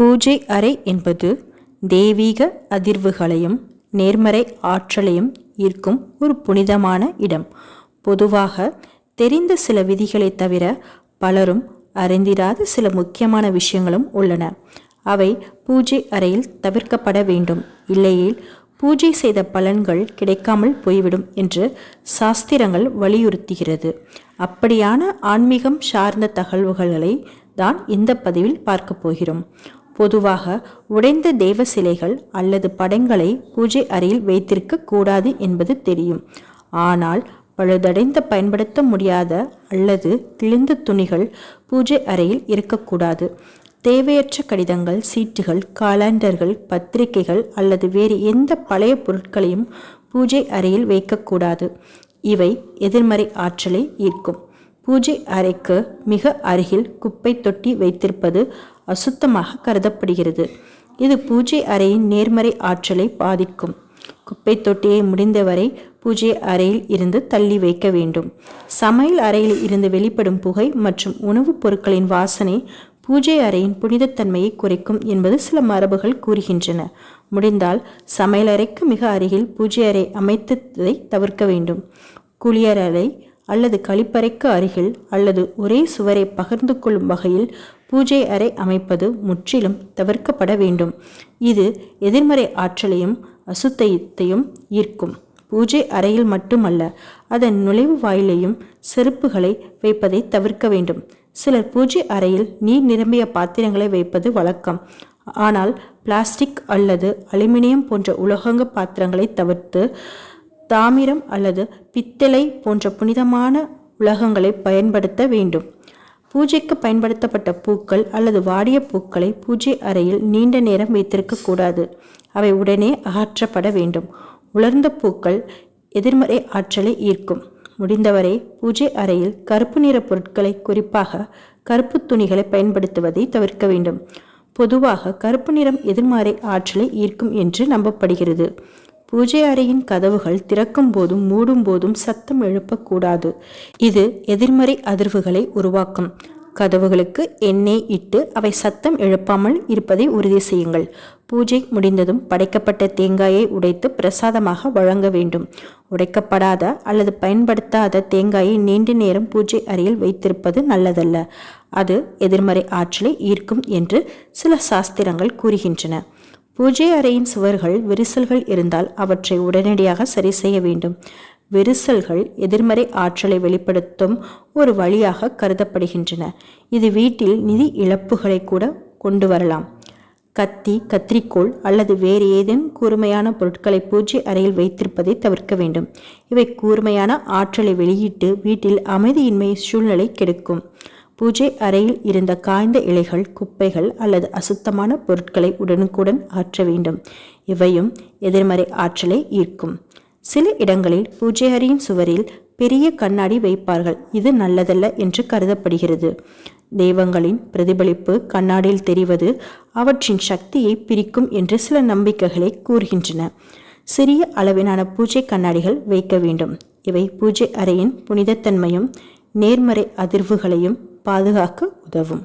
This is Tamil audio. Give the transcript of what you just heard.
பூஜை அறை என்பது தெய்வீக அதிர்வுகளையும் நேர்மறை ஆற்றலையும் ஈர்க்கும் ஒரு புனிதமான இடம். பொதுவாக தெரிந்த சில விதிகளைத் தவிர பலரும் அறிந்திராத சில முக்கியமான விஷயங்களும் உள்ளன. அவை பூஜை அறையில் தவிர்க்கப்பட வேண்டும். இல்லையில் பூஜை செய்த பலன்கள் கிடைக்காமல் போய்விடும் என்று சாஸ்திரங்கள் வலியுறுத்துகிறது. அப்படியான ஆன்மீகம் சார்ந்த தகவல்களை தான் இந்த பதிவில் பார்க்க போகிறோம். பொதுவாக உடைந்த தெய்வ சிலைகள் அல்லது படங்களை பூஜை அறையில் வைத்திருக்க கூடாது என்பது தெரியும். ஆனால் பழுதடைந்த பயன்படுத்த முடியாத அல்லது கிழிந்த துணிகள் பூஜை அறையில் இருக்கக்கூடாது தேவையற்ற கடிதங்கள் சீட்டுகள் காலண்டர்கள் பத்திரிகைகள் அல்லது வேறு எந்த பழைய பொருட்களையும் பூஜை அறையில் வைக்கக்கூடாது இவை எதிர்மறை ஆற்றலை ஈர்க்கும். பூஜை அறைக்கு மிக அருகில் குப்பை தொட்டி வைத்திருப்பது அசுத்தமாக கருதப்படுகிறது. இது பூஜை அறையின் நேர்மறை ஆற்றலை பாதிக்கும். குப்பை தொட்டியை முடிந்தவரை பூஜை அறையில் இருந்து தள்ளி வைக்க வேண்டும். சமையல் அறையில் இருந்து வெளிப்படும் புகை மற்றும் உணவுப் பொருட்களின் வாசனை பூஜை அறையின் புனிதத்தன்மையை குறைக்கும் என்பது சில மரபுகள் கூறுகின்றன. முடிந்தால் சமையலறைக்கு மிக அருகில் பூஜை அறை அமைத்ததை தவிர்க்க வேண்டும். குளியலறை அல்லது கழிப்பறைக்கு அருகில் அல்லது ஒரே சுவரை பகிர்ந்து கொள்ளும் வகையில் பூஜை அறை அமைப்பது முற்றிலும் தவிர்க்கப்பட வேண்டும். இது எதிர்மறை ஆற்றலையும் அசுத்தத்தையும் ஈர்க்கும். பூஜை அறையில் மட்டுமல்ல அதன் நுழைவு வாயிலையும் செருப்புகளை வைப்பதை தவிர்க்க வேண்டும். சிலர் பூஜை அறையில் நீர் நிரம்பிய பாத்திரங்களை வைப்பது வழக்கம். ஆனால் பிளாஸ்டிக் அல்லது அலுமினியம் போன்ற உலோகங்க பாத்திரங்களை தவிர்த்து தாமிரம் அல்லது பித்தளை போன்ற புனிதமான உலகங்களை பயன்படுத்த வேண்டும். பூஜைக்கு பயன்படுத்தப்பட்ட பூக்கள் அல்லது வாடிய பூக்களை பூஜை அறையில் நீண்ட நேரம் வைத்திருக்க கூடாது. அவை உடனே அகற்றப்பட வேண்டும். உலர்ந்த பூக்கள் எதிர்மறை ஆற்றலை ஈர்க்கும். முடிந்தவரை பூஜை அறையில் கருப்பு நிற பொருட்களை குறிப்பாக கருப்பு துணிகளை பயன்படுத்துவதை தவிர்க்க வேண்டும். பொதுவாக கருப்பு நிறம் எதிர்மறை ஆற்றலை ஈர்க்கும் என்று நம்பப்படுகிறது. பூஜை அறையின் கதவுகள் திறக்கும் போதும் மூடும் போதும் சத்தம் எழுப்பக்கூடாது. இது எதிர்மறை அதிர்வுகளை உருவாக்கும். கதவுகளுக்கு எண்ணெய் இட்டு அவை சத்தம் எழுப்பாமல் இருப்பதை உறுதி செய்யுங்கள். பூஜை முடிந்ததும் படைக்கப்பட்ட தேங்காயை உடைத்து பிரசாதமாக வழங்க வேண்டும். உடைக்கப்படாத அல்லது பயன்படுத்தாத தேங்காயை நீண்ட நேரம் பூஜை அறையில் வைத்திருப்பது நல்லதல்ல. அது எதிர்மறை ஆற்றலை ஈர்க்கும் என்று சில சாஸ்திரங்கள் கூறுகின்றன. பூஜை அறையின் சுவர்கள் விரிசல்கள் இருந்தால் அவற்றை உடனடியாக சரி செய்ய வேண்டும். விரிசல்கள் எதிர்மறை ஆற்றலை வெளிப்படுத்தும் ஒரு வழியாக கருதப்படுகின்றன. இது வீட்டில் நிதி இழப்புகளை கூட கொண்டு வரலாம். கத்தி கத்திரிக்கோள் அல்லது வேறு ஏதேனும் கூர்மையான பொருட்களை பூஜை அறையில் வைத்திருப்பதை தவிர்க்க வேண்டும். இவை கூர்மையான ஆற்றலை வெளியிட்டு வீட்டில் அமைதியின்மை சூழ்நிலை கெடுக்கும். பூஜை அறையில் இருந்த காய்ந்த இலைகள் குப்பைகள் அல்லது அசுத்தமான பொருட்களை உடனுக்குடன் ஆற்ற வேண்டும். இவையும் எதிர்மறை ஆற்றலை ஈர்க்கும். சில இடங்களில் பூஜை அறையின் சுவரில் பெரிய கண்ணாடி வைப்பார்கள். இது நல்லதல்ல என்று கருதப்படுகிறது. தெய்வங்களின் பிரதிபலிப்பு கண்ணாடியில் தெரிவது அவற்றின் சக்தியை பிரிக்கும் என்று சில நம்பிக்கைகளை கூறுகின்றன. சிறிய அளவிலான பூஜை கண்ணாடிகள் வைக்க வேண்டும். இவை பூஜை அறையின் புனிதத்தன்மையும் நேர்மறை அதிர்வுகளையும் பாதுகாக்க உதவும்